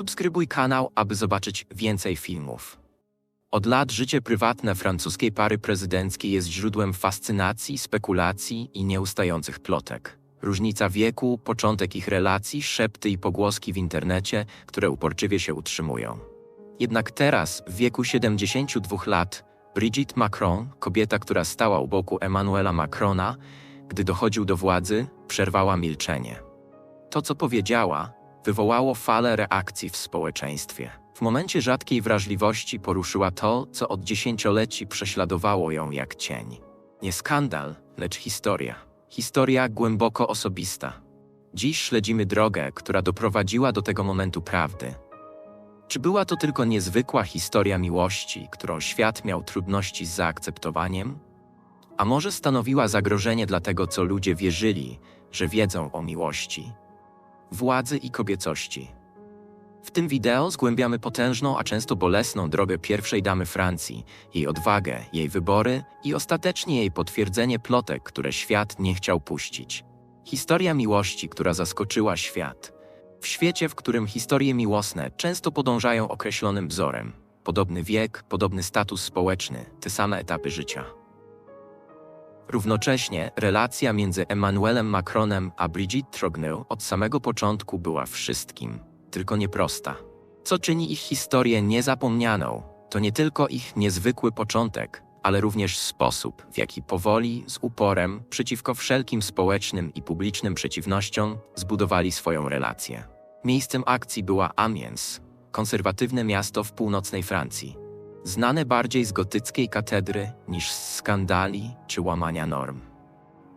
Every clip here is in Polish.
Zasubskrybuj kanał, aby zobaczyć więcej filmów. Od lat życie prywatne francuskiej pary prezydenckiej jest źródłem fascynacji, spekulacji i nieustających plotek. Różnica wieku, początek ich relacji, szepty i pogłoski w internecie, które uporczywie się utrzymują. Jednak teraz, w wieku 72 lat, Brigitte Macron, kobieta, która stała u boku Emmanuela Macrona, gdy dochodził do władzy, przerwała milczenie. To, co powiedziała, wywołało falę reakcji w społeczeństwie. W momencie rzadkiej wrażliwości poruszyła to, co od dziesięcioleci prześladowało ją jak cień. Nie skandal, lecz historia. Historia głęboko osobista. Dziś śledzimy drogę, która doprowadziła do tego momentu prawdy. Czy była to tylko niezwykła historia miłości, którą świat miał trudności z zaakceptowaniem? A może stanowiła zagrożenie dla tego, co ludzie wierzyli, że wiedzą o miłości, władzy i kobiecości? W tym wideo zgłębiamy potężną, a często bolesną drogę pierwszej damy Francji, jej odwagę, jej wybory i ostatecznie jej potwierdzenie plotek, które świat nie chciał puścić. Historia miłości, która zaskoczyła świat. W świecie, w którym historie miłosne często podążają określonym wzorem. Podobny wiek, podobny status społeczny, te same etapy życia. Równocześnie relacja między Emmanuelem Macronem a Brigitte Trogneux od samego początku była wszystkim – tylko nieprosta. Co czyni ich historię niezapomnianą, to nie tylko ich niezwykły początek, ale również sposób, w jaki powoli, z uporem, przeciwko wszelkim społecznym i publicznym przeciwnościom, zbudowali swoją relację. Miejscem akcji była Amiens, konserwatywne miasto w północnej Francji, znane bardziej z gotyckiej katedry niż z skandali czy łamania norm.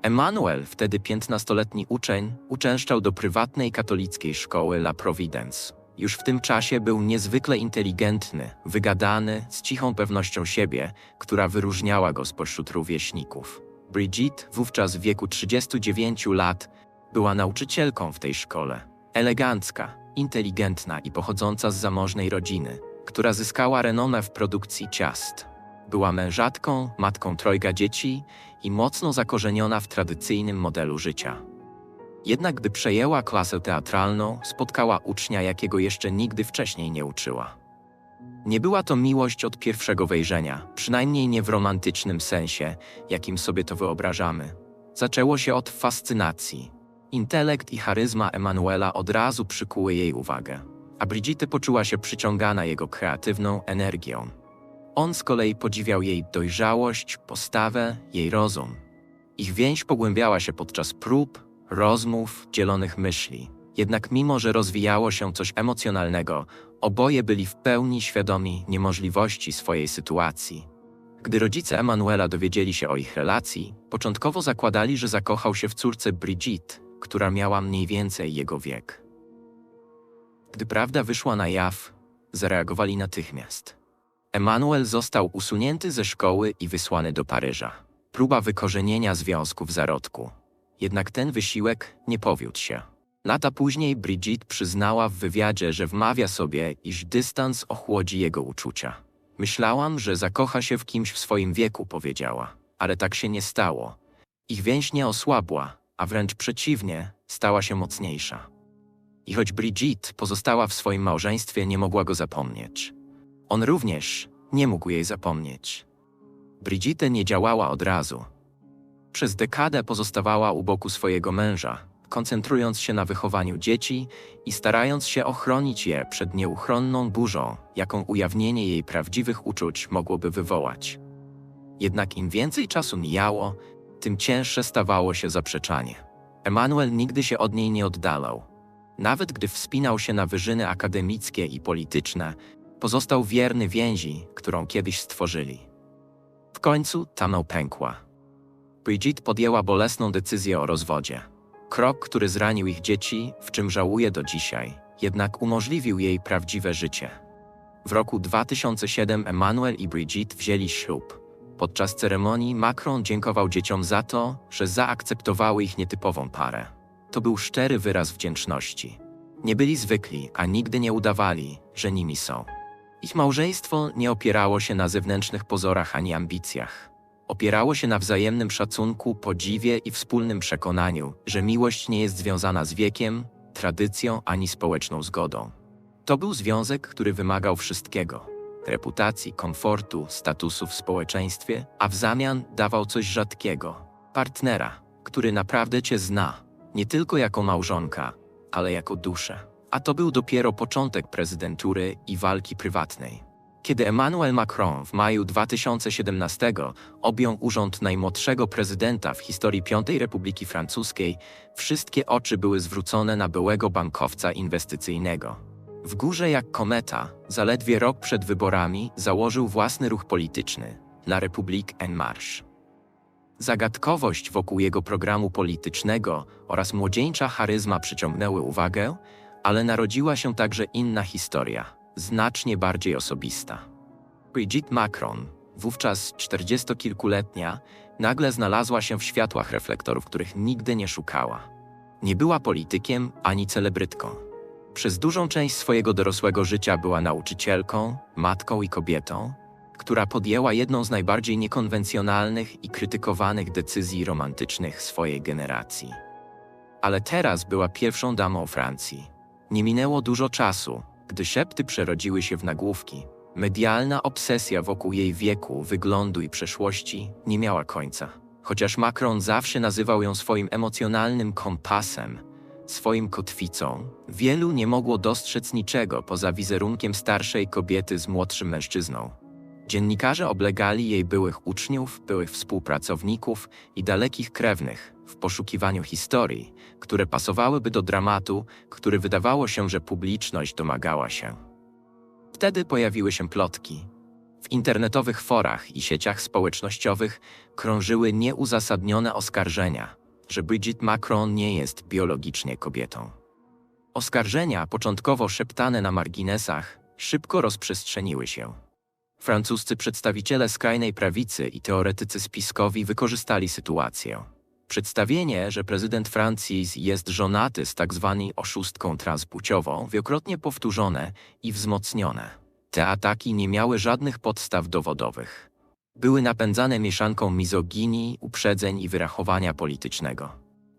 Emmanuel, wtedy piętnastoletni uczeń, uczęszczał do prywatnej katolickiej szkoły La Providence. Już w tym czasie był niezwykle inteligentny, wygadany, z cichą pewnością siebie, która wyróżniała go spośród rówieśników. Brigitte, wówczas w wieku 39 lat, była nauczycielką w tej szkole. Elegancka, inteligentna i pochodząca z zamożnej rodziny, która zyskała renomę w produkcji ciast. Była mężatką, matką trojga dzieci i mocno zakorzeniona w tradycyjnym modelu życia. Jednak gdy przejęła klasę teatralną, spotkała ucznia, jakiego jeszcze nigdy wcześniej nie uczyła. Nie była to miłość od pierwszego wejrzenia, przynajmniej nie w romantycznym sensie, jakim sobie to wyobrażamy. Zaczęło się od fascynacji. Intelekt i charyzma Emanuela od razu przykuły jej uwagę, a Brigitte poczuła się przyciągana jego kreatywną energią. On z kolei podziwiał jej dojrzałość, postawę, jej rozum. Ich więź pogłębiała się podczas prób, rozmów, dzielonych myśli. Jednak mimo, że rozwijało się coś emocjonalnego, oboje byli w pełni świadomi niemożliwości swojej sytuacji. Gdy rodzice Emanuela dowiedzieli się o ich relacji, początkowo zakładali, że zakochał się w córce Brigitte, która miała mniej więcej jego wiek. Gdy prawda wyszła na jaw, zareagowali natychmiast. Emanuel został usunięty ze szkoły i wysłany do Paryża. Próba wykorzenienia związku w zarodku. Jednak ten wysiłek nie powiódł się. Lata później Brigitte przyznała w wywiadzie, że wmawia sobie, iż dystans ochłodzi jego uczucia. Myślałam, że zakocha się w kimś w swoim wieku, powiedziała. Ale tak się nie stało. Ich więź nie osłabła, a wręcz przeciwnie, stała się mocniejsza. I choć Brigitte pozostała w swoim małżeństwie, nie mogła go zapomnieć. On również nie mógł jej zapomnieć. Brigitte nie działała od razu. Przez dekadę pozostawała u boku swojego męża, koncentrując się na wychowaniu dzieci i starając się ochronić je przed nieuchronną burzą, jaką ujawnienie jej prawdziwych uczuć mogłoby wywołać. Jednak im więcej czasu mijało, tym cięższe stawało się zaprzeczanie. Emanuel nigdy się od niej nie oddalał. Nawet gdy wspinał się na wyżyny akademickie i polityczne, pozostał wierny więzi, którą kiedyś stworzyli. W końcu ta pękła. Brigitte podjęła bolesną decyzję o rozwodzie. Krok, który zranił ich dzieci, w czym żałuje do dzisiaj, jednak umożliwił jej prawdziwe życie. W roku 2007 Emmanuel i Brigitte wzięli ślub. Podczas ceremonii Macron dziękował dzieciom za to, że zaakceptowały ich nietypową parę. To był szczery wyraz wdzięczności. Nie byli zwykli, a nigdy nie udawali, że nimi są. Ich małżeństwo nie opierało się na zewnętrznych pozorach ani ambicjach. Opierało się na wzajemnym szacunku, podziwie i wspólnym przekonaniu, że miłość nie jest związana z wiekiem, tradycją ani społeczną zgodą. To był związek, który wymagał wszystkiego: reputacji, komfortu, statusu w społeczeństwie, a w zamian dawał coś rzadkiego partnera, który naprawdę cię zna, nie tylko jako małżonka, ale jako duszę. A to był dopiero początek prezydentury i walki prywatnej. Kiedy Emmanuel Macron w maju 2017 objął urząd najmłodszego prezydenta w historii Piątej Republiki Francuskiej, wszystkie oczy były zwrócone na byłego bankowca inwestycyjnego. W górze jak kometa, zaledwie rok przed wyborami założył własny ruch polityczny La République en Marche. Zagadkowość wokół jego programu politycznego oraz młodzieńcza charyzma przyciągnęły uwagę, ale narodziła się także inna historia, znacznie bardziej osobista. Brigitte Macron, wówczas czterdziestokilkuletnia, nagle znalazła się w światłach reflektorów, których nigdy nie szukała. Nie była politykiem ani celebrytką. Przez dużą część swojego dorosłego życia była nauczycielką, matką i kobietą, która podjęła jedną z najbardziej niekonwencjonalnych i krytykowanych decyzji romantycznych swojej generacji. Ale teraz była pierwszą damą Francji. Nie minęło dużo czasu, gdy szepty przerodziły się w nagłówki. Medialna obsesja wokół jej wieku, wyglądu i przeszłości nie miała końca. Chociaż Macron zawsze nazywał ją swoim emocjonalnym kompasem, swoim kotwicą, wielu nie mogło dostrzec niczego poza wizerunkiem starszej kobiety z młodszym mężczyzną. Dziennikarze oblegali jej byłych uczniów, byłych współpracowników i dalekich krewnych w poszukiwaniu historii, które pasowałyby do dramatu, który wydawało się, że publiczność domagała się. Wtedy pojawiły się plotki. W internetowych forach i sieciach społecznościowych krążyły nieuzasadnione oskarżenia, że Brigitte Macron nie jest biologicznie kobietą. Oskarżenia, początkowo szeptane na marginesach, szybko rozprzestrzeniły się. Francuscy przedstawiciele skrajnej prawicy i teoretycy spiskowi wykorzystali sytuację. Przedstawienie, że prezydent Francji jest żonaty z tak zwaną oszustką transpłciową, wielokrotnie powtórzone i wzmocnione. Te ataki nie miały żadnych podstaw dowodowych. Były napędzane mieszanką mizoginii, uprzedzeń i wyrachowania politycznego.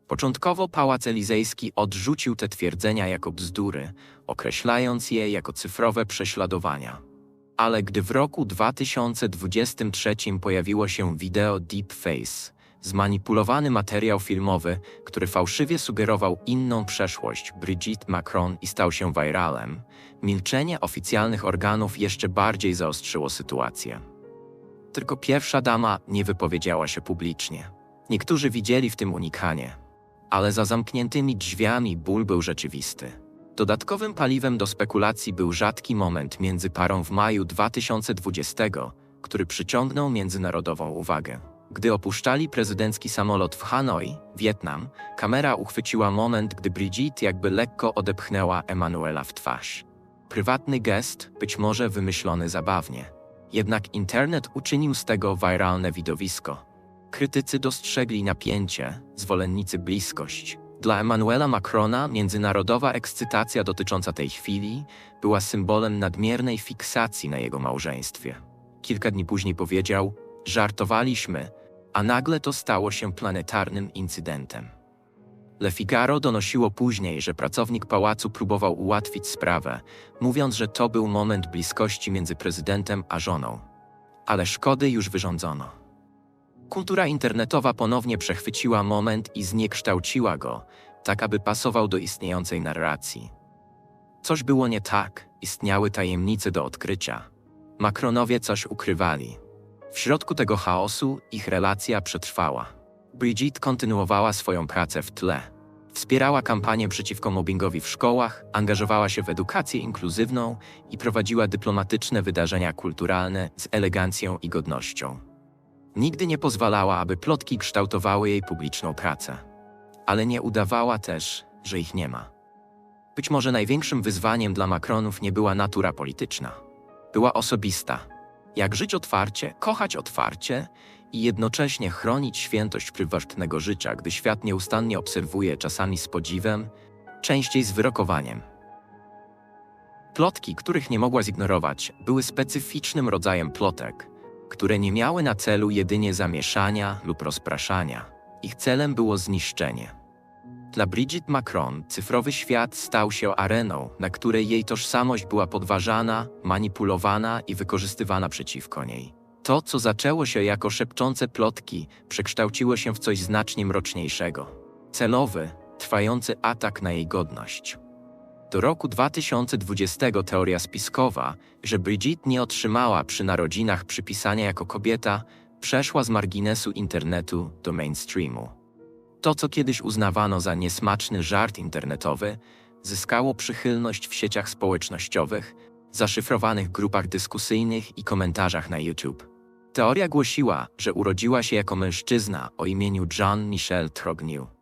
Początkowo Pałac Elizejski odrzucił te twierdzenia jako bzdury, określając je jako cyfrowe prześladowania. Ale gdy w roku 2023 pojawiło się wideo Deepface, zmanipulowany materiał filmowy, który fałszywie sugerował inną przeszłość Brigitte Macron i stał się viralem, milczenie oficjalnych organów jeszcze bardziej zaostrzyło sytuację. Tylko pierwsza dama nie wypowiedziała się publicznie. Niektórzy widzieli w tym unikanie, ale za zamkniętymi drzwiami ból był rzeczywisty. Dodatkowym paliwem do spekulacji był rzadki moment między parą w maju 2020, który przyciągnął międzynarodową uwagę. Gdy opuszczali prezydencki samolot w Hanoi, Wietnam, kamera uchwyciła moment, gdy Brigitte jakby lekko odepchnęła Emanuela w twarz. Prywatny gest, być może wymyślony zabawnie. Jednak internet uczynił z tego viralne widowisko. Krytycy dostrzegli napięcie, zwolennicy bliskość. Dla Emmanuela Macrona międzynarodowa ekscytacja dotycząca tej chwili była symbolem nadmiernej fiksacji na jego małżeństwie. Kilka dni później powiedział: Żartowaliśmy, a nagle to stało się planetarnym incydentem. Le Figaro donosiło później, że pracownik pałacu próbował ułatwić sprawę, mówiąc, że to był moment bliskości między prezydentem a żoną. Ale szkody już wyrządzono. Kultura internetowa ponownie przechwyciła moment i zniekształciła go, tak aby pasował do istniejącej narracji. Coś było nie tak, istniały tajemnice do odkrycia. Macronowie coś ukrywali. W środku tego chaosu ich relacja przetrwała. Brigitte kontynuowała swoją pracę w tle. Wspierała kampanię przeciwko mobbingowi w szkołach, angażowała się w edukację inkluzywną i prowadziła dyplomatyczne wydarzenia kulturalne z elegancją i godnością. Nigdy nie pozwalała, aby plotki kształtowały jej publiczną pracę. Ale nie udawała też, że ich nie ma. Być może największym wyzwaniem dla Macronów nie była natura polityczna. Była osobista. Jak żyć otwarcie, kochać otwarcie i jednocześnie chronić świętość prywatnego życia, gdy świat nieustannie obserwuje czasami z podziwem, częściej z wyrokowaniem. Plotki, których nie mogła zignorować, były specyficznym rodzajem plotek, które nie miały na celu jedynie zamieszania lub rozpraszania. Ich celem było zniszczenie. Dla Brigitte Macron cyfrowy świat stał się areną, na której jej tożsamość była podważana, manipulowana i wykorzystywana przeciwko niej. To, co zaczęło się jako szepczące plotki, przekształciło się w coś znacznie mroczniejszego. Celowy, trwający atak na jej godność. Do roku 2020 teoria spiskowa, że Brigitte nie otrzymała przy narodzinach przypisania jako kobieta, przeszła z marginesu internetu do mainstreamu. To, co kiedyś uznawano za niesmaczny żart internetowy, zyskało przychylność w sieciach społecznościowych, zaszyfrowanych grupach dyskusyjnych i komentarzach na YouTube. Teoria głosiła, że urodziła się jako mężczyzna o imieniu Jean-Michel Trognew.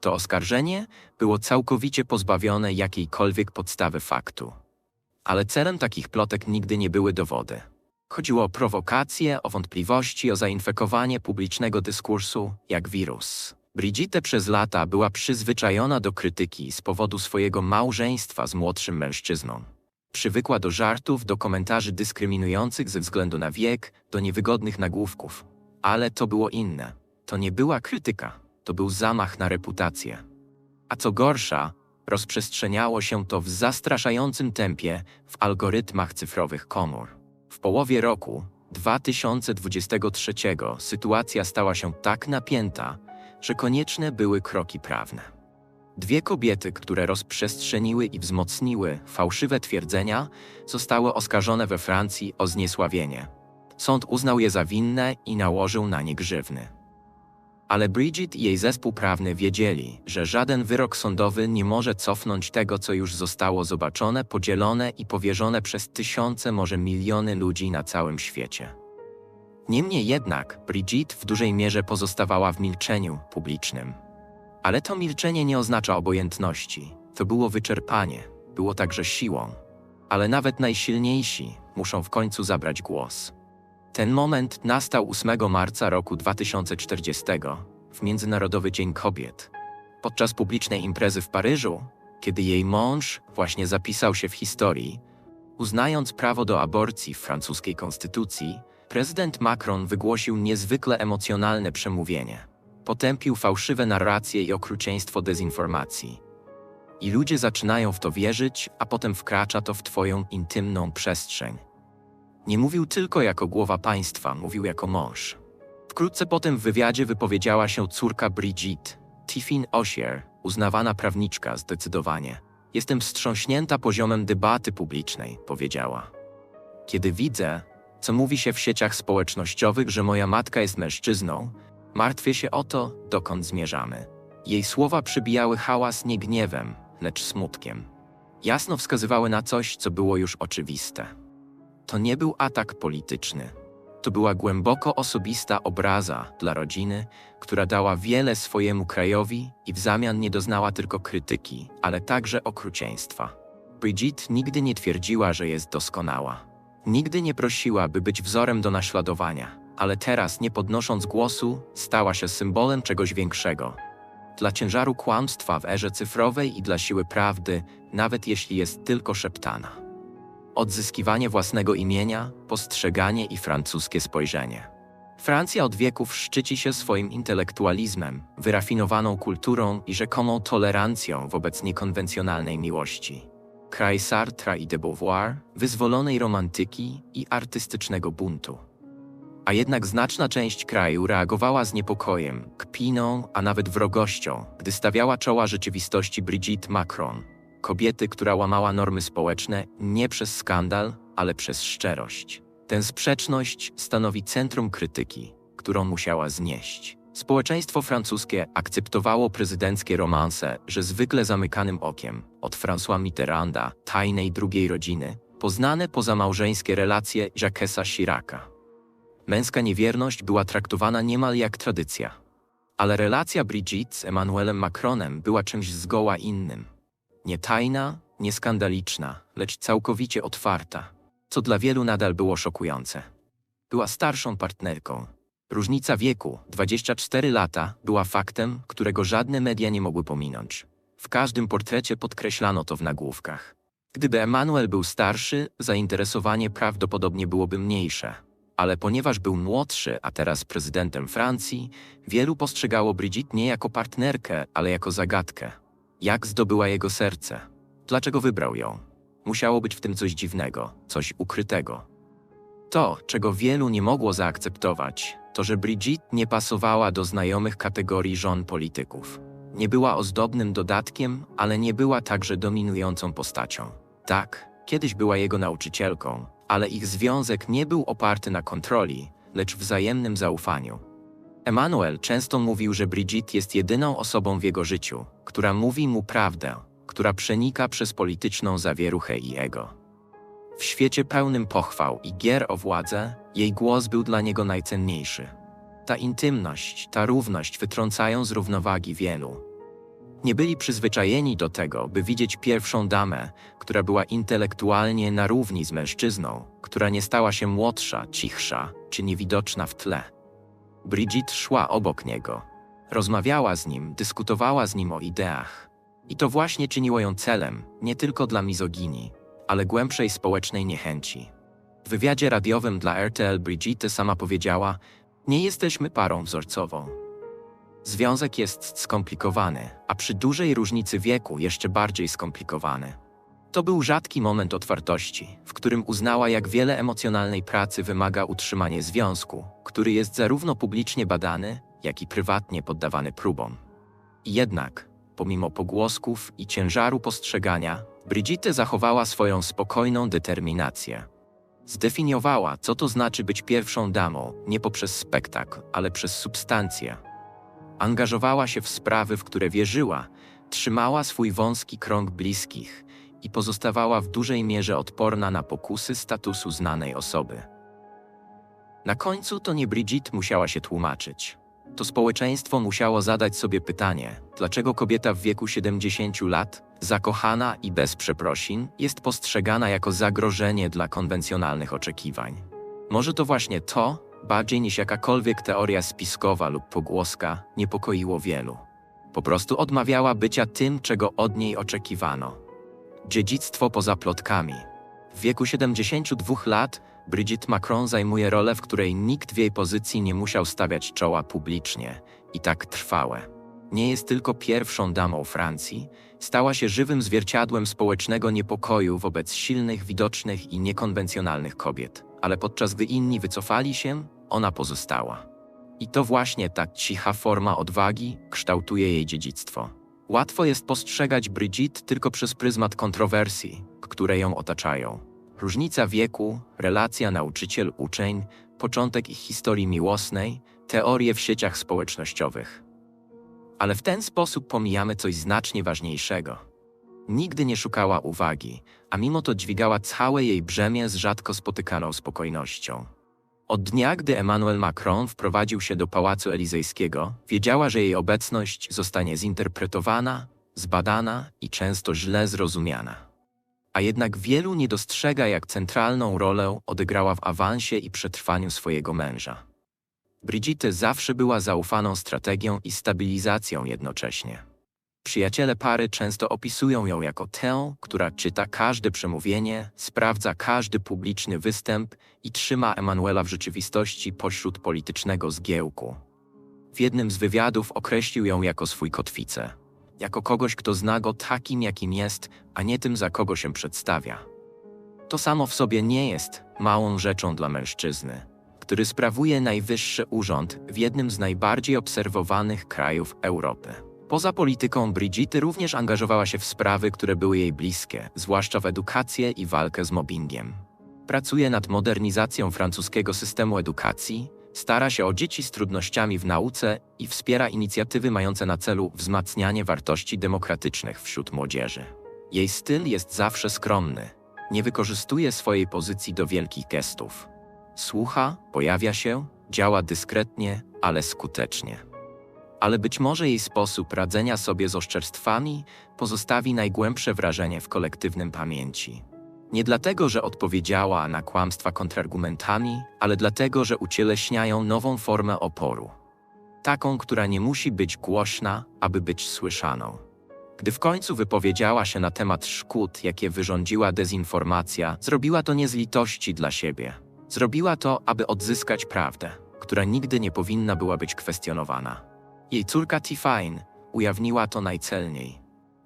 To oskarżenie było całkowicie pozbawione jakiejkolwiek podstawy faktu. Ale celem takich plotek nigdy nie były dowody. Chodziło o prowokacje, o wątpliwości, o zainfekowanie publicznego dyskursu jak wirus. Brigitte przez lata była przyzwyczajona do krytyki z powodu swojego małżeństwa z młodszym mężczyzną. Przywykła do żartów, do komentarzy dyskryminujących ze względu na wiek, do niewygodnych nagłówków. Ale to było inne. To nie była krytyka, to był zamach na reputację. A co gorsza, rozprzestrzeniało się to w zastraszającym tempie w algorytmach cyfrowych komór. W połowie roku 2023 sytuacja stała się tak napięta, że konieczne były kroki prawne. Dwie kobiety, które rozprzestrzeniły i wzmocniły fałszywe twierdzenia, zostały oskarżone we Francji o zniesławienie. Sąd uznał je za winne i nałożył na nie grzywny. Ale Bridget i jej zespół prawny wiedzieli, że żaden wyrok sądowy nie może cofnąć tego, co już zostało zobaczone, podzielone i powierzone przez tysiące, może miliony ludzi na całym świecie. Niemniej jednak Bridget w dużej mierze pozostawała w milczeniu publicznym. Ale to milczenie nie oznacza obojętności. To było wyczerpanie, było także siłą. Ale nawet najsilniejsi muszą w końcu zabrać głos. Ten moment nastał 8 marca roku 2040, w Międzynarodowy Dzień Kobiet. Podczas publicznej imprezy w Paryżu, kiedy jej mąż właśnie zapisał się w historii, uznając prawo do aborcji w francuskiej konstytucji, prezydent Macron wygłosił niezwykle emocjonalne przemówienie. Potępił fałszywe narracje i okrucieństwo dezinformacji. I ludzie zaczynają w to wierzyć, a potem wkracza to w Twoją intymną przestrzeń. Nie mówił tylko jako głowa państwa, mówił jako mąż. Wkrótce potem w wywiadzie wypowiedziała się córka Brigitte, Tiffin Osier, uznawana prawniczka zdecydowanie. Jestem wstrząśnięta poziomem debaty publicznej, powiedziała. Kiedy widzę, co mówi się w sieciach społecznościowych, że moja matka jest mężczyzną, martwię się o to, dokąd zmierzamy. Jej słowa przybijały hałas nie gniewem, lecz smutkiem. Jasno wskazywały na coś, co było już oczywiste. To nie był atak polityczny. To była głęboko osobista obraza dla rodziny, która dała wiele swojemu krajowi i w zamian nie doznała tylko krytyki, ale także okrucieństwa. Brigitte nigdy nie twierdziła, że jest doskonała. Nigdy nie prosiła, by być wzorem do naśladowania, ale teraz, nie podnosząc głosu, stała się symbolem czegoś większego. Dla ciężaru kłamstwa w erze cyfrowej i dla siły prawdy, nawet jeśli jest tylko szeptana. Odzyskiwanie własnego imienia, postrzeganie i francuskie spojrzenie. Francja od wieków szczyci się swoim intelektualizmem, wyrafinowaną kulturą i rzekomą tolerancją wobec niekonwencjonalnej miłości kraj Sartra i de Beauvoir, wyzwolonej romantyki i artystycznego buntu. A jednak znaczna część kraju reagowała z niepokojem, kpiną, a nawet wrogością, gdy stawiała czoła rzeczywistości Brigitte Macron, kobiety, która łamała normy społeczne nie przez skandal, ale przez szczerość. Tę sprzeczność stanowi centrum krytyki, którą musiała znieść. Społeczeństwo francuskie akceptowało prezydenckie romanse, że zwykle zamykanym okiem, od François Mitterranda, tajnej drugiej rodziny, poznane pozamałżeńskie relacje Jacquesa Chiraca. Męska niewierność była traktowana niemal jak tradycja. Ale relacja Brigitte z Emmanuelem Macronem była czymś zgoła innym. Nie tajna, nie skandaliczna, lecz całkowicie otwarta, co dla wielu nadal było szokujące. Była starszą partnerką, Różnica wieku, 24 lata, była faktem, którego żadne media nie mogły pominąć. W każdym portrecie podkreślano to w nagłówkach. Gdyby Emanuel był starszy, zainteresowanie prawdopodobnie byłoby mniejsze. Ale ponieważ był młodszy, a teraz prezydentem Francji, wielu postrzegało Brigitte nie jako partnerkę, ale jako zagadkę. Jak zdobyła jego serce? Dlaczego wybrał ją? Musiało być w tym coś dziwnego, coś ukrytego. To, czego wielu nie mogło zaakceptować, to że Brigitte nie pasowała do znajomych kategorii żon polityków. Nie była ozdobnym dodatkiem, ale nie była także dominującą postacią. Tak, kiedyś była jego nauczycielką, ale ich związek nie był oparty na kontroli, lecz wzajemnym zaufaniu. Emanuel często mówił, że Brigitte jest jedyną osobą w jego życiu, która mówi mu prawdę, która przenika przez polityczną zawieruchę i ego. W świecie pełnym pochwał i gier o władzę, jej głos był dla niego najcenniejszy. Ta intymność, ta równość wytrącają z równowagi wielu. Nie byli przyzwyczajeni do tego, by widzieć pierwszą damę, która była intelektualnie na równi z mężczyzną, która nie stała się młodsza, cichsza czy niewidoczna w tle. Bridget szła obok niego. Rozmawiała z nim, dyskutowała z nim o ideach. I to właśnie czyniło ją celem, nie tylko dla mizoginii, ale głębszej społecznej niechęci. W wywiadzie radiowym dla RTL Brigitte sama powiedziała: Nie jesteśmy parą wzorcową. Związek jest skomplikowany, a przy dużej różnicy wieku jeszcze bardziej skomplikowany. To był rzadki moment otwartości, w którym uznała, jak wiele emocjonalnej pracy wymaga utrzymanie związku, który jest zarówno publicznie badany, jak i prywatnie poddawany próbom. Jednak, pomimo pogłosków i ciężaru postrzegania, Brigitte zachowała swoją spokojną determinację. Zdefiniowała, co to znaczy być pierwszą damą, nie poprzez spektakl, ale przez substancję. Angażowała się w sprawy, w które wierzyła, trzymała swój wąski krąg bliskich i pozostawała w dużej mierze odporna na pokusy statusu znanej osoby. Na końcu to nie Brigitte musiała się tłumaczyć. To społeczeństwo musiało zadać sobie pytanie, dlaczego kobieta w wieku 70 lat, zakochana i bez przeprosin, jest postrzegana jako zagrożenie dla konwencjonalnych oczekiwań. Może to właśnie to, bardziej niż jakakolwiek teoria spiskowa lub pogłoska, niepokoiło wielu. Po prostu odmawiała bycia tym, czego od niej oczekiwano. Dziedzictwo poza plotkami. W wieku 72 lat Brigitte Macron zajmuje rolę, w której nikt w jej pozycji nie musiał stawiać czoła publicznie i tak trwałe. Nie jest tylko pierwszą damą Francji, stała się żywym zwierciadłem społecznego niepokoju wobec silnych, widocznych i niekonwencjonalnych kobiet, ale podczas gdy inni wycofali się, ona pozostała. I to właśnie ta cicha forma odwagi kształtuje jej dziedzictwo. Łatwo jest postrzegać Brigitte tylko przez pryzmat kontrowersji, które ją otaczają. Różnica wieku, relacja nauczyciel-uczeń, początek ich historii miłosnej, teorie w sieciach społecznościowych. Ale w ten sposób pomijamy coś znacznie ważniejszego. Nigdy nie szukała uwagi, a mimo to dźwigała całe jej brzemię z rzadko spotykaną spokojnością. Od dnia, gdy Emmanuel Macron wprowadził się do Pałacu Elizejskiego, wiedziała, że jej obecność zostanie zinterpretowana, zbadana i często źle zrozumiana. A jednak wielu nie dostrzega, jak centralną rolę odegrała w awansie i przetrwaniu swojego męża. Brigitte zawsze była zaufaną strategią i stabilizacją jednocześnie. Przyjaciele pary często opisują ją jako tę, która czyta każde przemówienie, sprawdza każdy publiczny występ i trzyma Emanuela w rzeczywistości pośród politycznego zgiełku. W jednym z wywiadów określił ją jako swój kotwicę, jako kogoś, kto zna go takim, jakim jest, a nie tym, za kogo się przedstawia. To samo w sobie nie jest małą rzeczą dla mężczyzny, który sprawuje najwyższy urząd w jednym z najbardziej obserwowanych krajów Europy. Poza polityką Brigitte również angażowała się w sprawy, które były jej bliskie, zwłaszcza w edukację i walkę z mobbingiem. Pracuje nad modernizacją francuskiego systemu edukacji, stara się o dzieci z trudnościami w nauce i wspiera inicjatywy mające na celu wzmacnianie wartości demokratycznych wśród młodzieży. Jej styl jest zawsze skromny, nie wykorzystuje swojej pozycji do wielkich gestów. Słucha, pojawia się, działa dyskretnie, ale skutecznie ale być może jej sposób radzenia sobie z oszczerstwami pozostawi najgłębsze wrażenie w kolektywnym pamięci. Nie dlatego, że odpowiedziała na kłamstwa kontrargumentami, ale dlatego, że ucieleśniają nową formę oporu. Taką, która nie musi być głośna, aby być słyszaną. Gdy w końcu wypowiedziała się na temat szkód, jakie wyrządziła dezinformacja, zrobiła to nie z litości dla siebie, Zrobiła to, aby odzyskać prawdę, która nigdy nie powinna była być kwestionowana. Jej córka Tiffany ujawniła to najcelniej.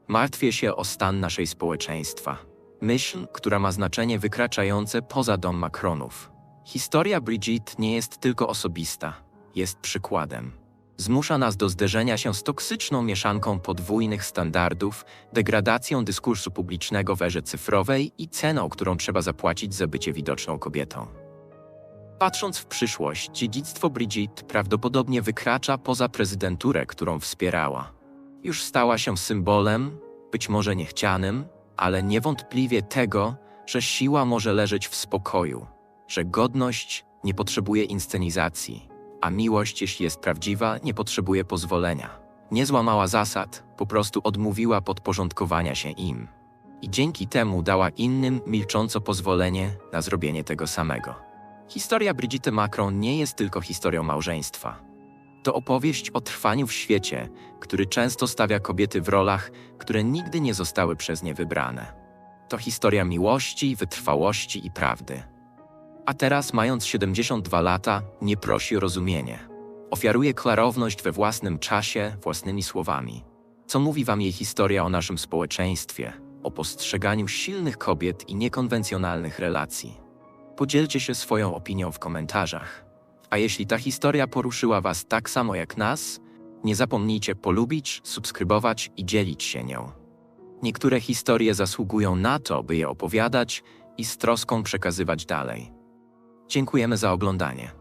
Martwię się o stan naszej społeczeństwa. Myśl, która ma znaczenie wykraczające poza dom Macronów. Historia Brigitte nie jest tylko osobista, jest przykładem. Zmusza nas do zderzenia się z toksyczną mieszanką podwójnych standardów, degradacją dyskursu publicznego w erze cyfrowej i ceną, którą trzeba zapłacić za bycie widoczną kobietą. Patrząc w przyszłość, dziedzictwo Brigitte prawdopodobnie wykracza poza prezydenturę, którą wspierała. Już stała się symbolem, być może niechcianym, ale niewątpliwie tego, że siła może leżeć w spokoju, że godność nie potrzebuje inscenizacji, a miłość, jeśli jest prawdziwa, nie potrzebuje pozwolenia. Nie złamała zasad, po prostu odmówiła podporządkowania się im. I dzięki temu dała innym milcząco pozwolenie na zrobienie tego samego. Historia Brigitte Macron nie jest tylko historią małżeństwa. To opowieść o trwaniu w świecie, który często stawia kobiety w rolach, które nigdy nie zostały przez nie wybrane. To historia miłości, wytrwałości i prawdy. A teraz, mając 72 lata, nie prosi o rozumienie. Ofiaruje klarowność we własnym czasie, własnymi słowami. Co mówi wam jej historia o naszym społeczeństwie, o postrzeganiu silnych kobiet i niekonwencjonalnych relacji? Podzielcie się swoją opinią w komentarzach. A jeśli ta historia poruszyła Was tak samo jak nas, nie zapomnijcie polubić, subskrybować i dzielić się nią. Niektóre historie zasługują na to, by je opowiadać i z troską przekazywać dalej. Dziękujemy za oglądanie.